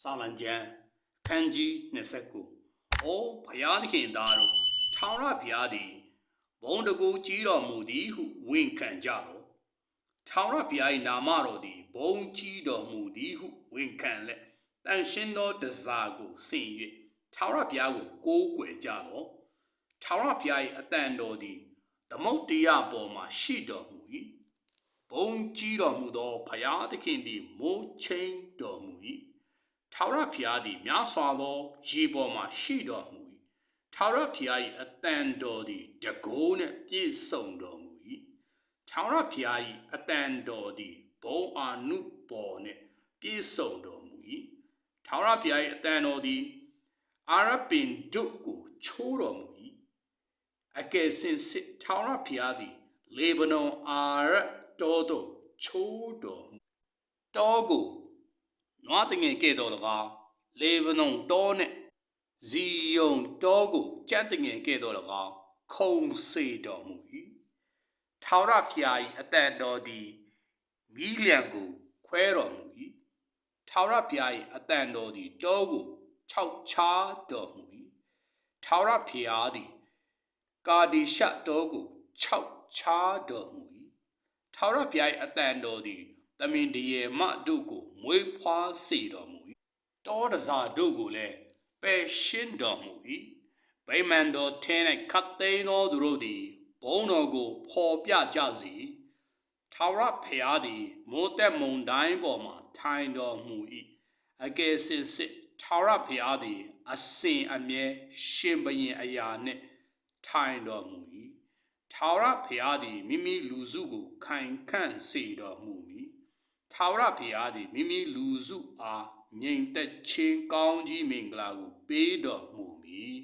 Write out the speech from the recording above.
စာလံကျမ်းခန်းကြီး29အိုးဖျားသခင်သားတို့ထောင်ရဖျားသည်ဘုံတကူကြီးတော်မူသည်ဟုဝန်ခံကြလောထောင်ရဖျား၏နာမတော်သည်ဘုံကြီးတော်မူသည်ဟုဝန်ခံလက်တန်ရှင်းသောတစားကိုဆင်၍ထောင်ရဖျားကိုကိုးကွယ်ကြလောထောင်ရဖျား၏အတန်တော်သည်သမုတ်တရားပေါ်မှာရှိတော်မူ၏ဘုံကြီးတော်မူသောဖျားသခင်သည်မိုးချင်းတော်မူ၏ ထာဝရဘုရားသည်များစွာသောရေပေါ်မှာရှိတော်မူ၏ထာဝရဘုရား၏အတန်တော်သည်တကိုးနှင့်ပြည့်စုံတော်မူ၏ထာဝရဘုရား၏အတန်တော်သည်ဘုံအာနုပေါ်နှင့်ပြည့်စုံတော်မူ၏ထာဝရဘုရား၏အတန်တော်သည်အာရပင်ဒုကိုချိုးတော်မူ၏အကယ်စင်စစ်ထာဝရဘုရားသည် လေဗနုန်အာရတောသို့ချိုးတော်မူတောကို နွားတငယ်ကဲ့သို့၎င်းလေဗနုန်တောနှင့်ဇီယုန်တောကိုကြက်တငယ်ကဲ့သို့၎င်းခုံစေတော်မူ၏ထာဝရဘုရား၏အတန်တော်သည်မိလျံကိုခွဲတော်မူ၏ထာဝရဘုရား၏အတန်တော်သည်တောကိုခြောက်ချားတော်မူ၏ထာဝရဘုရားသည်ကာဒီရှတောကိုခြောက်ချားတော်မူ၏ထာဝရဘုရား၏အတန်တော်သည် တမင်တရေမတို့ကိုမွေးဖွားစေတော်မူ၏တောတစားတို့ကိုလည်းပယ်ရှင်းတော်မူ၏ဗိမာန်တော်ထဲ၌ခတ်သိမ်းသောသူတို့သည်ဘုန်းတော်ကိုဖော်ပြကြစေထာဝရဘုရားသည်မိုးတက်မုန်တိုင်းပေါ်မှထိုင်တော်မူ၏အကယ်စင်စစ်ထာဝရဘုရားသည်အစဉ်အမြဲရှင်ဘရင်အရာနှင့်ထိုင်တော်မူ၏ထာဝရဘုရားသည်မိမိလူစုကိုခိုင်ခန့်စေတော်မူမည် ထာဝရဘုရားသည်မိမိလူစုအားငြိမ်သက်ခြင်းကောင်းကြီးမင်္ဂလာကိုပေးတော်မူမည်